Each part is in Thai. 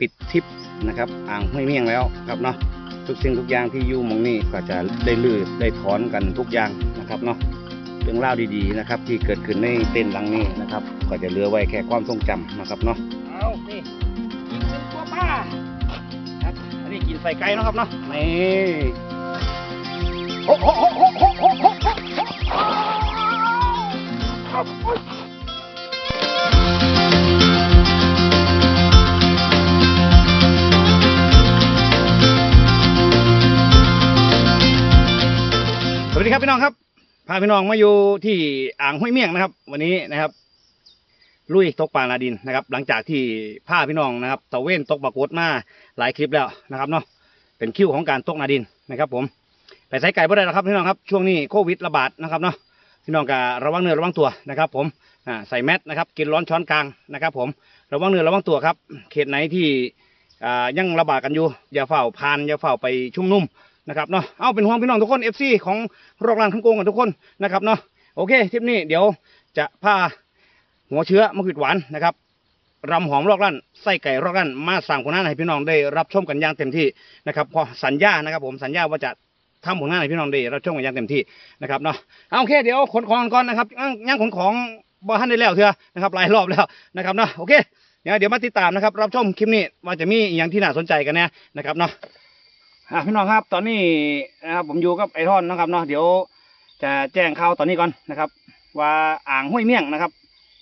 ปิดทริปนะครับ อ่างห้วยเมี่ยงแล้วครับเนาะทุกสิ่งทุกอย่างที่อยู่หมองนี้ก็จะได้ลือได้ถอนกันทุกอย่างนะครับเนาะเรื่องราวดีๆนะครับ ที่เกิดขึ้นในเต้นท์หลังนี้นะครับ ก็จะเหลือไว้แค่ความทรงจำนะครับเนาะเอานี่กินเป็นตัวป้าครับอันนี้กินใส่ไก่เนาะครับเนาะนี่โอ้โหโอ้โหโอ้โหโอ้โหโอ้โห สวัสดีครับพี่น้องครับ พาพี่น้องมาอยู่ที่อ่างห้วยเมี่ยงนะครับ วันนี้นะครับ ลุยตกปลานาดินนะครับ หลังจากที่พาพี่น้องนะครับตะเวนตกปลากดมาหลายคลิปแล้วนะครับเนาะเป็นคิวของการตกนาดินนะครับ ผมไปใส่ไก่บ่ได้แล้วครับพี่น้องครับช่วงนี้โควิดระบาดนะครับเนาะพี่น้องก็ระวังเนื้อระวังตัวนะครับ ผมอ่าใส่แมสนะครับ กินร้อนช้อนกลางนะครับ ผมระวังเนื้อระวังตัวครับ เขตไหนที่อ่ายังระบาดกันอยู่อย่าเฝ้าพานอย่าเฝ้าไปชุ่มนุ่ม นะครับเนาะเอาเป็นห่วงพี่น้องทุกคนเอฟซีของโรครันข้างโกงกันทุกคนนะครับเนาะโอเคทริปนี้เดี๋ยวจะพาหัวเชื้อมะขวิดหวานนะครับรำหอมรอกลั่นไส้ไก่รอกลั่นมาสั่งผลงานให้พี่น้องได้รับชมกันอย่างเต็มที่นะครับพอสัญญานะครับ ผมสัญญาว่าจะทำผลงานให้พี่น้องได้รับชมกันอย่างเต็มที่นะครับเนาะเอาโอเคเดี๋ยวขนของก่อนนะครับย่างขนของบ้านได้แล้วเถอะนะครับหลายรอบแล้วนะครับเนาะโอเคเดี๋ยวเดี๋ยวมาติดตามนะครับรับชมคลิปนี้ว่าจะมีอย่างที่น่าสนใจกันแน่นะครับเนาะ อะพี่น้องครับ ตอนนี้นะครับผมอยู่กับไอทอนนะครับเนาะเดี๋ยวจะแจ้งข่าวตอนนี้ก่อนนะครับ ว่าอ่างห้วยเมี่ยงนะครับ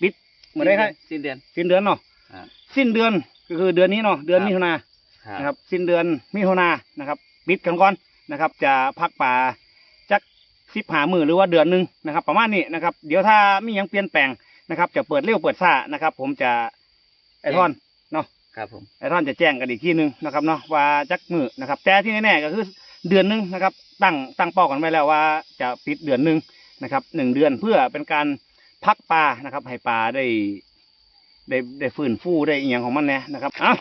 ปิดเมื่อไรครับสิ้นเดือนสิ้นเดือนเนาะครับสิ้นเดือนก็คือเดือนนี้เนาะเดือนครับ มิถุนานะนะคครับรับ สิ้นเดือนมิถุนานะครับปิดกันก่อนนะครับ จะพักป่าจักสิบหามือหรือว่าเดือนหนึ่งนะครับ ประมาณนี้นะครับ เดี๋ยวถ้ามีหยังเปลี่ยนแปลงนะครับ จะเปิดเร็วเปิดซ่านะครับ ผมจะไอทอนเนาะ ครับผมไอท่านจะแจ้งกันอีกทีหนึ่งนะครับเนาะว่าจักมือนะครับ แต่ที่แน่ๆก็คือเดือนหนึ่งนะครับ ตั้งตั้งเป้ากันไว้แล้วว่าจะปิดเดือนหนึ่งนะครับหนึ่งเดือนเพื่อเป็นการพักปลานะครับ ให้ปลาได้ ได้ได้ฟื้นฟูได้อีกอย่างของมันแน่นะครับเอา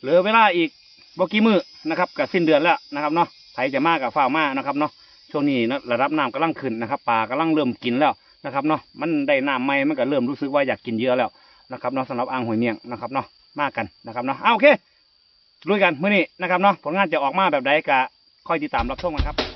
เหลือเวลาอีกบกี่มือนะครับกับสิ้นเดือนแล้วนะครับเนาะไผจะมากกับฝ้าวมานะครับเนาะช่วงนี้นะระดับน้ำกำลังขึ้นนะครับปลากำลังเริ่มกินแล้วนะครับเนาะมันได้น้ำใหม่มันก็เริ่มรู้สึกว่าอยากกินเยอะแล้วนะครับเนาะสำหรับอ่างหอยเมียงนะครับเนาะ มากกันนะครับเนาะเอาโอเคลุยกันมื้อนี้นะครับเนาะผลงานจะออกมาแบบใดก็ค่อยติดตามรับชมกันครับ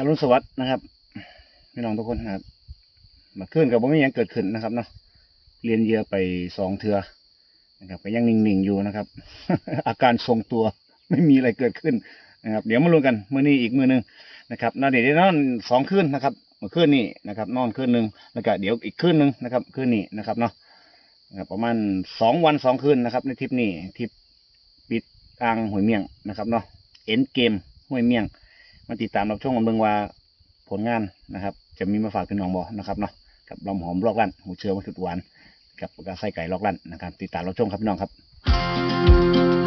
อรุณสวัสดิ์นะครับพี่น้องทุกคนครับมาขึ้นกับว่าไม่ยังเกิดขึ้นนะครับเนาะเรียนเยือไปสองเทือนะครับก็ยังนิ่งๆอยู่นะครับ อาการทรงตัวไม่มีอะไรเกิดขึ้นนะครับ เดี๋ยวมาลุ้นกันมือนี้อีกมือหนึงนะครับนาเดี๋ยวได้นอนสองคืนนะครับมื่อคืนนี้นะครับ นอนคืนหนึ่งแล้วก็เดี๋ยวอีกคืนหนึ่งนะครับคืนนี้นะครับเนาะประมาณสองวันสองคืนนะครับ ในทริปนี้ทริปปิดอ่างหวยเมี่ยงนะครับเนาะเอ็นเกมห้วยเมี่ยง มาติดตามรับชมกันเบิ่งว่าผลงานนะครับ จะมีมาฝากพี่น้องบ่นะครับเนาะกับลมหอมลอกลั่นหูเชื่อมะขุดหวานกับกระไส้ไก่ลอกลั่นนะครับ ติดตามรับชมครับพี่น้องครับ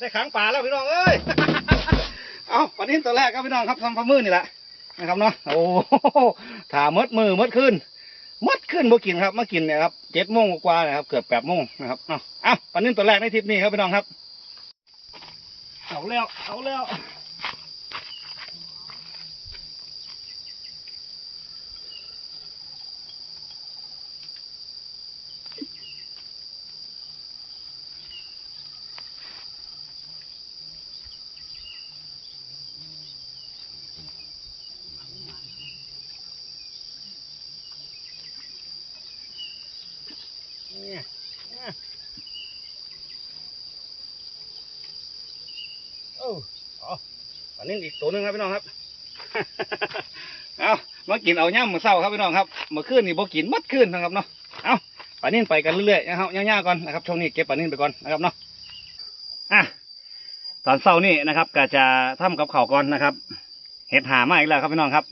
ได้ขังป่าแล้วพี่น้องเอ้ย เอาประเด็นตัวแรกครับพี่น้องครับทำปลามือนี่แหละนะครับเนาะ โอ้โหถ่ามดมือมดขึ้นมดขึ้นบ่กินครับมากินเนี่ยครับเจ็ดโมงกว่าๆเลยครับเกือบแปดโมงนะครับ เอาเอาประเด็นตัวแรกในทริปนี้ครับพี่น้องครับ เอาแล้ว เอาแล้ว อ้เอาอันนี้อีกตัวหนึ่งครับพี่น้องครับ เอามากินเอาย่ำมือเศร้าครับพี่น้องครับเมื่อคืนนี่บ่กินมัดคืนนะครับเนาะ เอาปลานิ่นไปกันเรื่อยๆนะครับย่าๆก่อนนะครับช่วงนี้เก็บปลานิ่นไปก่อนนะครับเนาะ อะตอนเศร้านี่นะครับก็จะทำกับข้าวก่อนนะครับ เห็ดหามาอีกแล้วครับพี่น้องครับ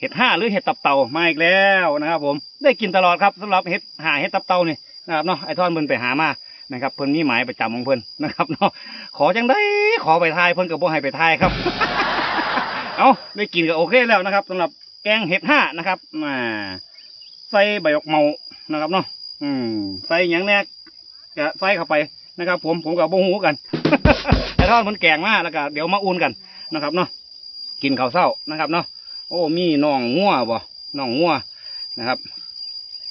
เห็ดห้าหรือเห็ดตับเต่ามาอีกแล้วนะครับ ผม ได้กินตลอดครับสำหรับเห็ดหาเห็ดตับเต่านี่นะครับเนาะไอ้ท่อนเพิ่นไปหามา นะครับเพิ่นมีหมายประจำของเพิ่นนะครับเนาะขอจังได้ขอไปทายเพิ่นก็บ่ให้ไปทายครับ เอาได้กินก็โอเคแล้วนะครับสำหรับแกงเห็ดห้านะครับมาใส่ใบออกเมานะครับเนาะอืมใส่หยังแน่ก็ใส่เข้าไปนะครับ ผมผมกับบ่ฮู้กันไอ้ทอนเพิ่นแกงมาแล้วก็เดี๋ยวมาอุ่นกันนะครับเนาะกินข้าวเช้านะครับเนาะโอ้มีน่องงัวบ่น่องงัวนะครับ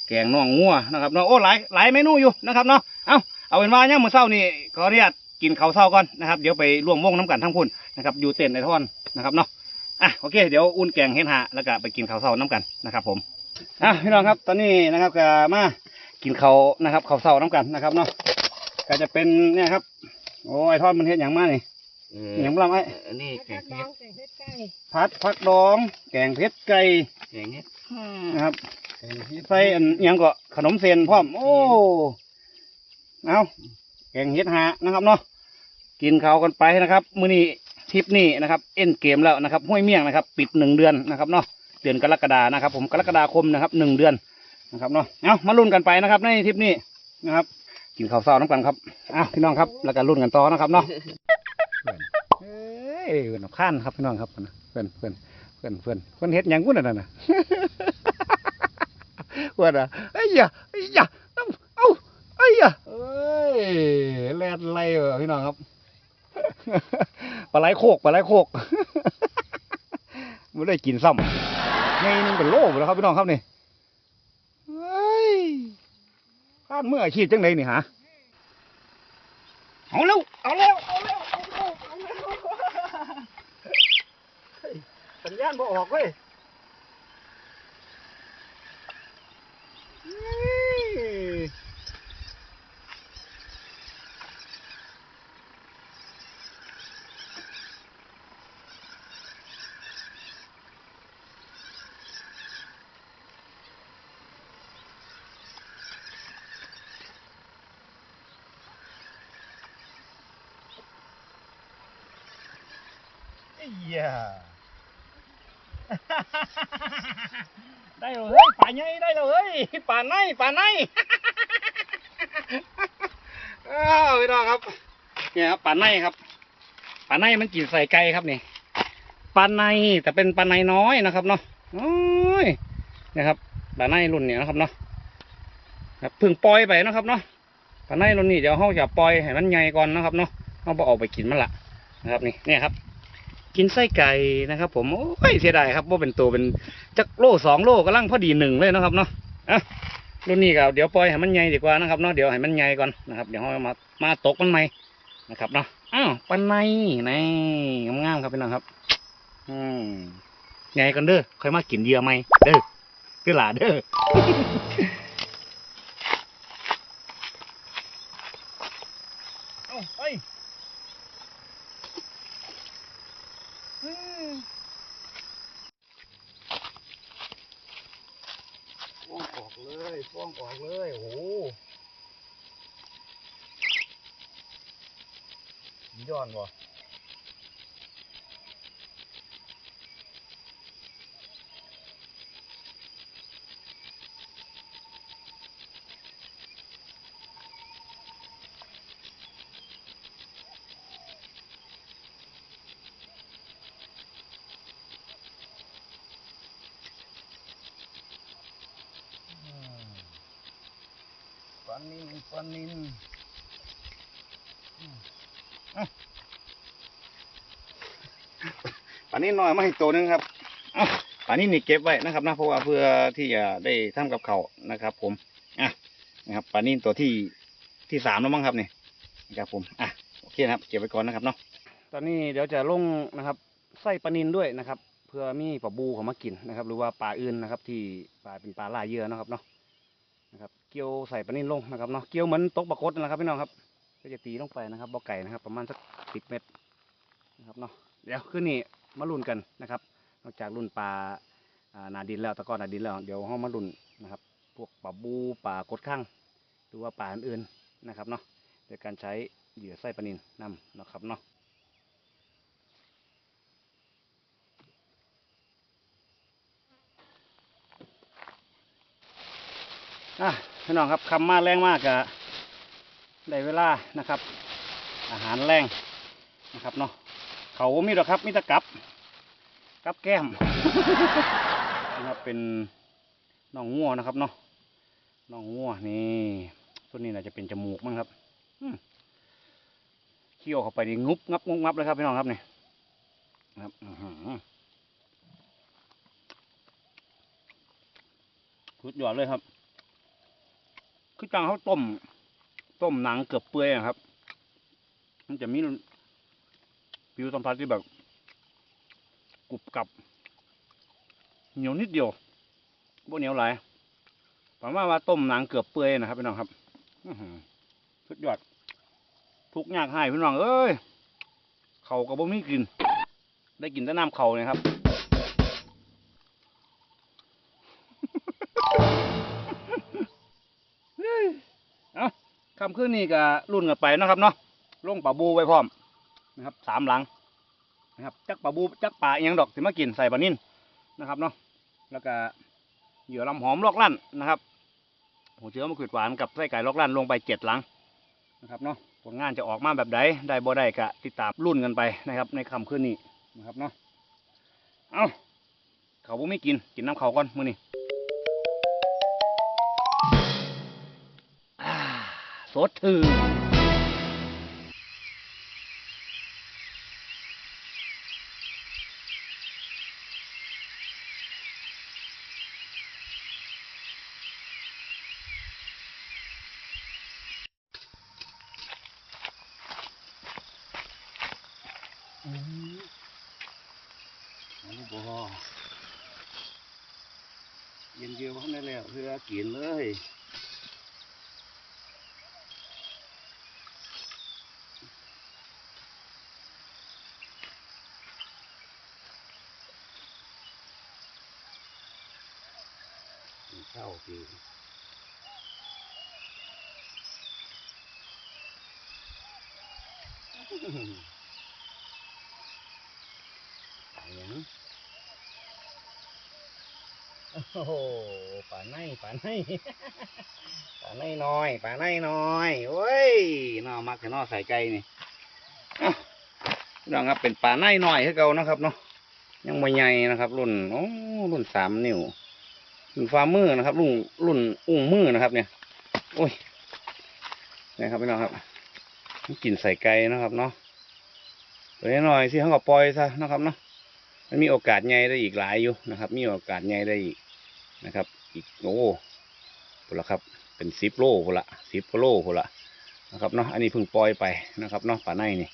แกงน่องงัวนะครับเนาะโอ้หลายหลายเมนูอยู่นะครับเนาะเอ้า เอาเป็นว่าเนี่ยามมื้อเช้านี่ขออนุญาตกินข้าวเช้าก่อนนะครับเดี๋ยวไปร่วมวงน้ำกันทั้งพุ่นนะครับอยู่เต็นท์ในท่อนนะครับเนาะอะโอเค เดี๋ยวอุ่นแกงเฮ็ดหาแล้วก็ไปกินข้าวเช้าน้ำกันนะครับ ผมอะพี่น้องครับตอนนี้นะครับก็มากินข้าวนะครับข้าวเช้าน้ำกันนะครับเนาะก็จะเป็นเนี่ยครับ โอ้ยทอดมันเฮ็ดอย่างมากนี่เออหย่างบ่ล่ะไอ้อันนี้แกงเห็ดแกงเผ็ดไก่ผัดผักดอง แกงเผ็ดไก่แกงเห็ดนะครับแกงเห็ดใส่อันอิหยังก็ขนมเส้นพร้อมโอ้ เอาแกงเฮ็ดหานะครับเนาะกินข้าวกันไปนะครับ มื้อนี้ทริปนี้นะครับ เอ็นเกมแล้วนะครับห้วยเมี่ยงนะครับ ปิดหนึ่งเดือนนะครับเนาะเดือนกรกฎานะครับ ผมกรกฎาคมนะครับหนึ่งเดือนนะครับเนาะเอามาลุ้นกันไปนะครับ ในทริปนี้นะครับกินข้าวเช้าน้ำกันครับอ้าวพี่น้องครับ แล้วก็ลุ้นกันต่อนะครับเนาะเอ้ยเพื่อนข้านครับพี่น้องครับเพื่อนเพื่อนเพื่อนเพื่อนเพื่อนเฮ็ดยังกูนั่นน่ะเพื่อนอะไอ้ยะไอ้ยเอ้า อ้าไอ้ยะเอ้ยแลดไล่พี่น้องครับปลาไหลโคกปลาไหลโคกไม่ได้กินซ้ำไงนึงเป็นโลหมดแล้วครับพี่น้องครับนี่เฮ้ยข้านเมื่ออาชีพจังเลยนี่ฮะเอาแล้วเอาแล้วเอาแล้วเอาแล้วเอาแล้วเฮ้ยสัญญาณบ่ออกเว้ยเฮ้ยไอ้ยา ได้เลยป่าใหญ่ได้เลยป่าในป่าในอ้าวพี่น้องครับ เนี่ยครับป่าในครับป่าในมันกินใส่ไก่ครับนี่ป่าในแต่เป็นป่าในน้อยนะครับเนาะโอ้ยเนี่ยครับป่าในรุ่นเนี่ยนะครับเนาะครับพิ่งปล่อยไปนะครับเนาะป่าในรุ่นนี้เดี๋ยวเขาจะปล่อยให้มันใหญ่ก่อนนะครับเนาะเขาบอออกไปกินมันละนะครับนี่เนี่ยครับ กินไส้ไก่นะครับ ผมโอ้ยเสียดายครับว่าเป็นตัวเป็นจักโลสองโลกำลังพอดีหนึ่งเลยนะครับเนาะอะรุ่นนี้ก็เดี๋ยวปล่อยให้มันใหญ่ดีกว่านะครับเนาะเดี๋ยวให้มันใหญ่ก่อนนะครับเดี๋ยวเรามามาตกมันใหม่นะครับเนาะอ้าวปันในนี่งามๆครับพี่น้องครับ อืมใหญ่กันเด้อค่อยมากินเยื่อไหมเด้อเด้อหลาเด้อ อนบ่ปลานินปลานิน ปลานินน้อยมาอีกตัวหนึงครับอ้าปลานินนี่เก็บไว้นะครับนะเพราะว่าเพื่อที่จะได้ทำกับเขานะครับ ผมอะนะครับปลานินตัวที่ที่สามแล้วมั้งครับนี่นะครับผมอะโอเคนะครับเก็บไว้ก่อนนะครับเนาะตอนนี้เดี๋ยวจะลงนะครับไส้ปลานินด้วยนะครับ เพื่อมีปลาบูเขามากินนะครับ หรือว่าปลาอื่นนะครับ ที่ปลาเป็นปลาล่าเยื่อนะครับเนาะนะครับเกี่ยวใส่ปลานินลงนะครับเนาะเกี่ยวเหมือนตกปลากดนะครับพี่น้องครับ ก็จะตีลงไปนะครับบ่อไก่นะครับ ประมาณสักสิบเมตรนะครับเนาะเดี๋ยวขึ้นนี่ มาลุ้นกันนะครับ นอกจากรุ่นปลาอ่านาดินแล้วตะกอนนาดินแล้วเดี๋ยวห้องมาลุ้นนะครับ พวกปลาบูปลากดข้างหรือว่าปลาอื่นๆนะครับเนาะโดยการใช้เหยื่อไส้ปลานินนำนะครับเนาะอะพี่น้องครับคำมาแรงมากอะได้เวลานะครับ อาหารแรงนะครับเนาะ เขาบ่มีหรอกครับมีแต่กับกับแก้มนะครับเป็นน่องงัวนะครับเนาะน่องงัวนี่ตัวนี้น่าจะเป็นจมูกมั้งครับอืมเคี่ยวเข้าไปนี่งุบงับงุบงับเลยครับพี่น้องครับนี่นะครับอื้อหือสุดยอดเลยครับ คือจังเขาต้ม ต้มหนังเกือบเปื่อยอะครับ มันจะมี ผิวสัมผัสที่แบบกรุบกรับเหนียวนิดเดียวบ่เหนียวหลายผมว่าว่าต้มหนังเกือบเปื่อยนะครับพี่น้องครับสุดยอด ทุกอยากให้พี่น้องเอ้ยเขาก็บ่มีกิน ได้กินแต่น้ำเขาเนี่ยครับเฮ้ยเอาคำขึ้นนี่ก็รุ่นกันไปนะครับเนาะลงปลาบูไว้พร้อม นะครับสามหลังนะครับจักปลาบูจักปลาเอหยังดอกสิมากินใส่ปลานิ่นนะครับเนาะแล้วก็เหยื่อลำหอมลอกลั่นนะครับหัวเชื้อมะขูดหวานกับไส้ไก่ลอกลั่นลงไปเจ็ดหลังนะครับเนาะผลงานจะออกมาแบบใดได้บ่ได้ก็ติดตามรุ่นกันไปนะครับ ในคำขึ้นนี้นะครับเนาะเอาเขาบ่ไม่กินกินน้ำเขาก่อนมือนี้อ่สดชื่นอืมโอ้บ่ เย็นเยียวข้างในแล้วเพื่อกินเลยกินข้าวกินปลาหยัง โอ้โหปลาในปลาในปลาในน้อยปลาในน้อยโอ้ยน่ามักจะน่าใส่ใจนี่เอ้าพี่น้องครับเป็นปลาในน้อยคือเก่านะครับเนาะยังไม่ใหญ่นะครับ รุ่นโอ้รุ่นสามนิ้วรุ่นฟ้ามือนะครับรุ่นรุ่นอุ้งมือนะครับ เนี่ยโอ้ยนี่ครับพี่น้องครับกินใส่ไก่นะครับเนาะตัวนี้หน่อยสิเขาก็ปล่อยซะนะครับเนาะมันมีโอกาสใหญ่ได้อีกหลายอยู่นะครับ มีโอกาสใหญ่ได้อีก นะครับ อีกโอ้พนละครับ เป็นสิบโลพนละสิบโลพนละนะครับเนาะอันนี้เพิ่งปล่อยไปนะครับเนาะป่าในนี่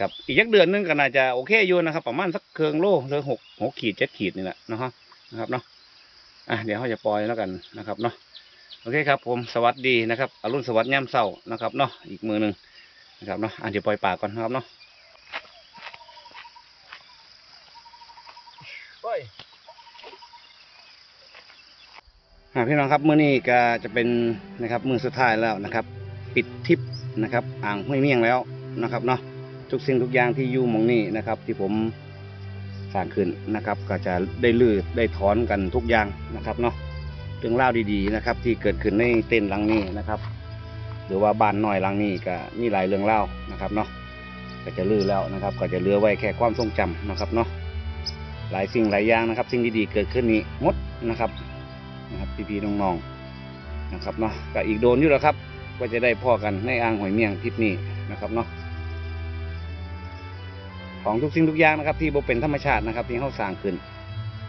ครับอีกยักเดือนนึงก็น่าจะโอเคอยู่นะครับ ประมาณสักเครื่องโลหรือหกหกขีดเจ็ดขีดนี่แหละเนาะนะครับเนาะอะเดี๋ยวเขาจะปล่อยแล้วกันนะครับเนาะโอเคครับผมสวัสดีนะครับอรุณสวัสดิ์ย่ำเศร้านะครับเนาะอีกมือหนึ่งนะครับเนาะอะเดี๋ยวปล่อยปากก่อนนะครับเนาะ พี่น้องครับเมื้อนี้ก็จะเป็นนะครับมือสุดท้ายแล้วนะครับ ปิดทริปนะครับ อ่างห้วยเมี่ยงแล้วนะครับเนาะทุกสิ่งทุกอย่างที่อยู่มองนี้นะครับ ที่ผมสร้างขึ้นนะครับ ก็จะได้ลือได้ถอนกันทุกอย่างนะครับเนาะเรื่องเล่าดีๆนะครับ ที่เกิดขึ้นในเต็นท์หลังนี้นะครับ หรือว่าบ้านน้อยหลังนี้ก็มีหลายเรื่องเล่านะครับเนาะก็จะลือแล้วนะครับ ก็จะเหลือไว้แค่ความทรงจำนะครับเนาะหลายสิ่งหลายอย่างนะครับ สิ่งดีๆเกิดขึ้นนี้หมดนะครับ นะครับพี่ๆน้องๆนะครับเนาะก็อีกโดนอยู่แล้วครับ ก็จะได้พ่อกันในอ่างหอยเมี่ยงทริปนี้นะครับเนาะของทุกสิ่งทุกอย่างนะครับ ที่บเป็นธรรมชาตินะครับที่เขาสร้างขึ้น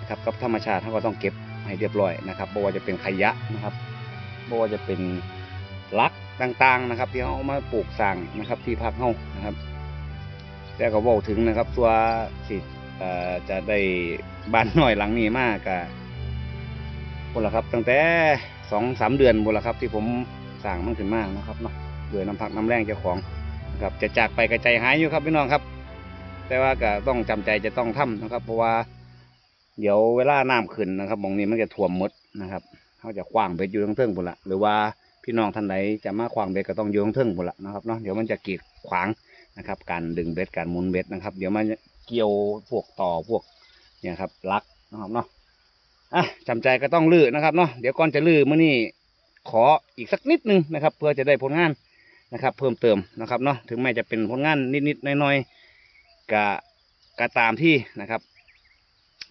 นะครับกับธรรมชาติเขาก็ต้องเก็บให้เรียบร้อยนะครับบ่ว่าจะเป็นขยะนะครับบ่ว่าจะเป็นลักต่างๆนะครับ ที่เขาเอามาปลูกสร้างนะครับที่พักเขานะครับแต่ก็บอกถึงนะครับตัวสิจะได้บ้านหน่อยหลังนี้มากกะ คนละครับ ตั้งแต่สองสามเดือนบนละครับ ที่ผมสั่งมันขึ้นมากนะครับเนาะด้วยน้ำพักน้ำแรงเจ้าของนะครับจะจากไปกระใจหายอยู่ครับพี่น้องครับ แต่ว่าก็ต้องจำใจจะต้องทำนะครับ เพราะว่า เดี๋ยวเวลาน้ำขึ้นนะครับมองนี้มันจะท่วมมดนะครับเขาจะคว้างเบ็ดอยู่ทั้งเทิงพุ่นละหรือว่าพี่น้องท่านใดจะมาคว้างเบ็ดก็ต้องอยู่ทั้งเทิงพุ่นละนะครับเนาะเดี๋ยวมันจะกีดขวางนะครับ การดึงเบ็ดการหมุนเบ็ดนะครับ เดี๋ยวมันเกี่ยวพวกต่อพวกเนี่ยครับลักนะครับเนาะ อะจำใจก็ต้องลื้อนะครับเนาะเดี๋ยวก่อนจะลื้อมื่อนี้ขออีกสักนิดนึงนะครับ เพื่อจะได้ผลงานนะครับ เพิ่มเติมนะครับเนาะถึงแม้จะเป็นผลงานนิดๆน้อยๆกะกะตามที่นะครับ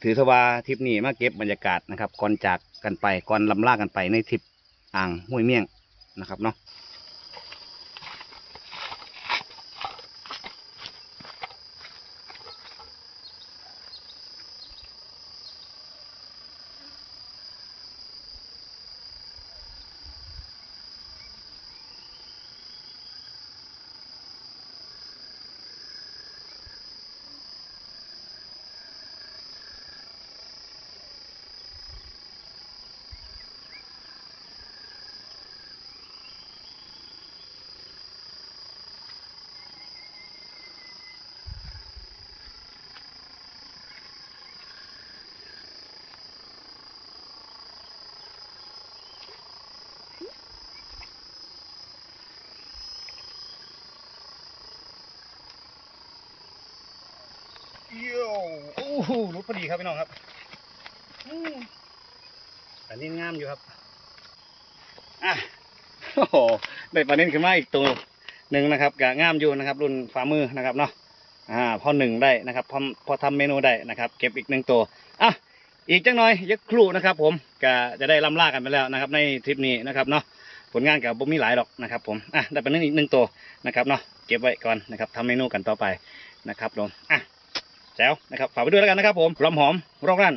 ถือสว่าทริปนี้มาเก็บบรรยากาศนะครับ ก่อนจากกันไปก่อนลำลากันไปในทริปอ่างห้วยเมี่ยงนะครับเนาะ โย่โอ้โหรุดพอดีครับพี่น้องครับอืมปลานิ่นงามอยู่ครับอะโอ้โหได้ปลานิ่นขึ้นมาอีกตัวหนึ่งนะครับกะงามอยู่นะครับ รุ่นฝ่ามือนะครับเนาะอ่าพอหนึ่งได้นะครับพอพอทำเมนูได้นะครับ เก็บอีกหนึ่งตัวอะอีกจังหน่อยยักครู่นะครับ ผมก็จะได้ล่ำลากันไปแล้วนะครับ ในทริปนี้นะครับเนาะผลงานกับบ่มีหลายหรอกนะครับ ผมอะได้ปลานิ่นอีกหนึ่งตัวนะครับเนาะเก็บไว้ก่อนนะครับทำเมนูกันต่อไปนะครับผมอะ แจ๋วนะครับฝากไปด้วยแล้วกันนะครับผมลำหอมรอกลั่น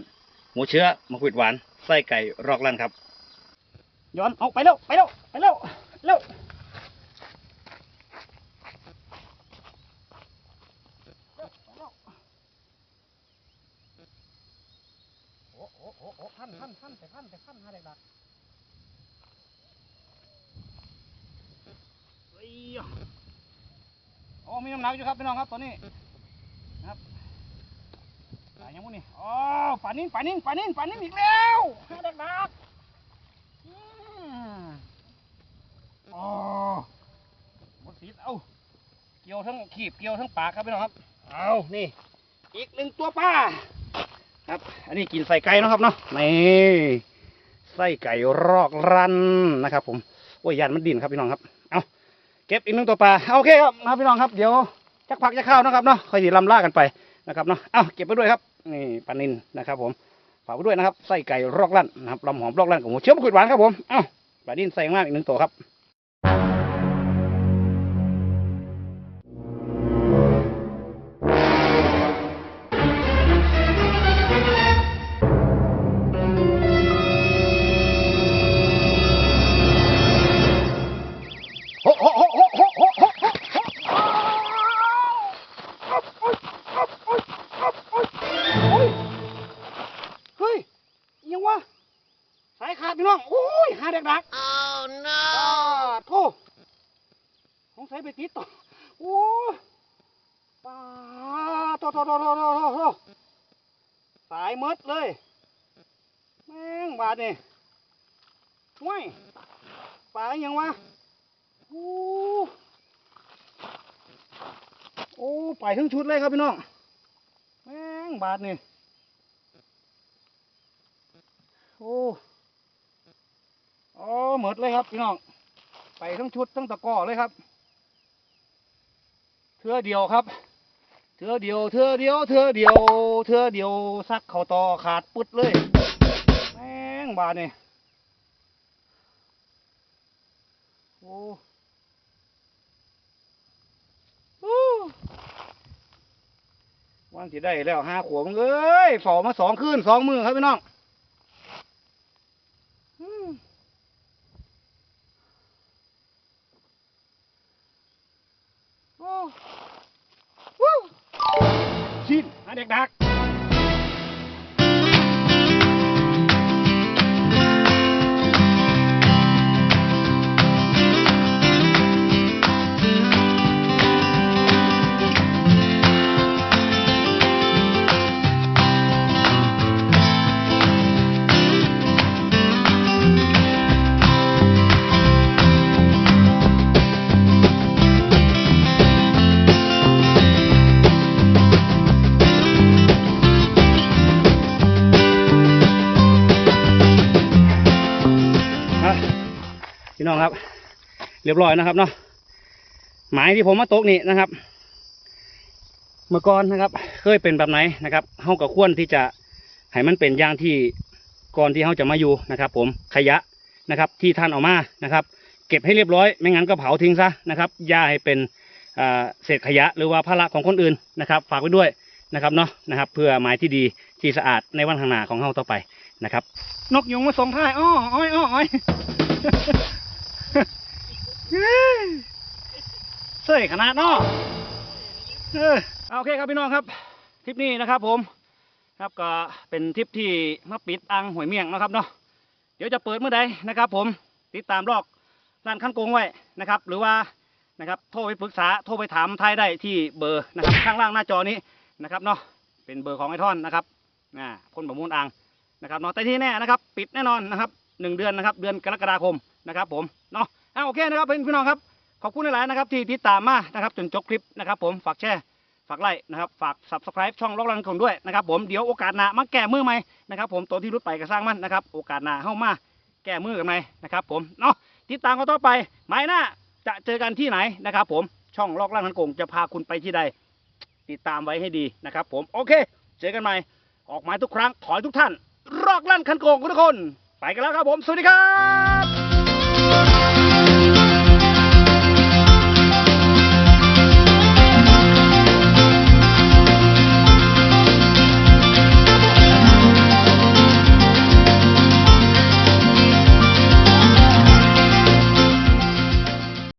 หมูเชื้อมะขวิดหวานไส้ไก่รอกลั่นครับย้อนเอาไปเร็วไปเร็วไปเร็วเร็วโอ้โอ้โอ้โอ้พันพันพันแต่พันแต่พันหาเด็กดักเฮ้ยโอ้มีน้ำหนักอยู่ครับพี่น้องครับตอนนี้ ปลายังมุนี่อ๋อปลานิ่นปลานิ่นปลานิ่นปลานิ่นอีกแล้วหาดักดักอืมอ๋อหมดสีเอาเกี่ยวทั้งขีบเกี่ยวทั้งปากครับพี่น้องครับ เอานี่ อีกหนึ่งตัวป้า ครับ อันนี้กินใส่ไก่นะครับเนาะ นี่ไส้ไก่รอกรันนะครับ ผม โอ้ยยันมันดินครับพี่น้องครับ เอาเก็บอีกหนึ่งตัวปลาเอาโอเคครับนะพี่น้องครับ เดี๋ยวจักพักจะเข้านะครับเนาะค่อยสิลำล่ากันไป นะครับเนาะเอาเก็บไปด้วยครับนี่ปลานินนะครับ ผมฝากไปด้วยนะครับไส้ไก่รอกลั่นนะครับลำหอมรอกลั่นกับหัวเชื้อมะกรูดหวานครับผมเอ้าปลานินใส่มากอีกหนึ่งตัวครับ ยังวะสายขาดพี่น้องโอ้ยหาเด็กดัก Oh no! อ่าโทษของใส่ไปติดต่อโอ้ป้าโทษโทษโทษโทษโทษโทษโทษสายหมดเลยแม่งบาดนี่ห่วยปลาอิหยังวะโอ้โอ้ไปทั้งชุดเลยครับพี่น้องแม่งบาดนี่ โอ้อ๋อหมดเลยครับพี่น้อง ไปทั้งชุดทั้งตะก้อเลยครับเทือเดียวครับเทือเดียวเทือเดียวเทือเดียวเทือเดียวซักเขาต่อขาดปุ๊ดเลยแม่งบาดเนี่ยโอ้วันที่ได้แล้วห้าขวบเอ้ยฝ่อมาสองขึ้นสองมือครับพี่น้อง โอ้วู้ชินหาเด็กดัก เรียบร้อยนะครับเนาะหมายที่ผมมาตกนี่นะครับ เมื่อก่อนนะครับ เคยเป็นแบบไหนนะครับเฮากับควรที่จะให้มันเป็นอย่างที่ก่อนที่เฮาจะมาอยู่นะครับ ผมขยะนะครับที่ท่านเอามานะครับ เก็บให้เรียบร้อย ไม่งั้นก็เผาทิ้งซะนะครับอย่าให้เป็นเศษขยะหรือว่าภาระของคนอื่นนะครับ ฝากไว้ด้วยนะครับเนาะนะครับ เพื่อหมายที่ดีที่สะอาดในวันข้างหน้าของเฮาต่อไปนะครับ นกยุงมาส่งท้ายอ้ออ้อยอ้ออ้อย เสยขนาดเนาะเออเอาโอเคครับพี่น้องครับทริปนี้นะครับ ผม ครับก็เป็นทริปที่มาปิดอ่างหวยเมี่ยงนะครับเนาะเดี๋ยวจะเปิดเมื่อใดนะครับ ผมติดตามลอกร้านขั้นโกงไว้นะครับ หรือว่านะครับโทรไปปรึกษาโทรไปถามทายได้ที่เบอร์นะครับ ข้างล่างหน้าจอนี้นะครับเนาะเป็นเบอร์ของไอทอนนะครับอ่าคนประมูลอ่างนะครับเนาะแต่ที่แน่นะครับ ปิดแน่นอนนะครับหนึ่งเดือนนะครับ เดือนกรกฎาคมนะครับ ผมเนาะ อะโอเคนะครับเพื่อนพี่น้องครับ ขอบคุณหลายๆนะครับที่ติดตามมานะครับจนจบคลิปนะครับ ผมฝากแชร์ฝากไลค์นะครับฝาก subscribe ช่องล็อกลันคนด้วยนะครับผมเดี๋ยวโอกาสหน้ามาแก้มือใหม่นะครับผมตัวที่รุดไปก็สร้างมันนะครับโอกาสหน้าเข้ามาแก้มือกันไหมนะครับผมเนาะติดตามกันต่อไปหมายหน้าจะเจอกันที่ไหนนะครับ ผมช่องล็อกลันทันโกงจะพาคุณไปที่ใด ติดตามไว้ให้ดีนะครับ ผมโอเค เจอกันใหม่ออกหมายทุกครั้งขอให้ทุกท่านรอกลั่นคันโกงทุกคน ไปกันแล้วครับผมสวัสดีครับ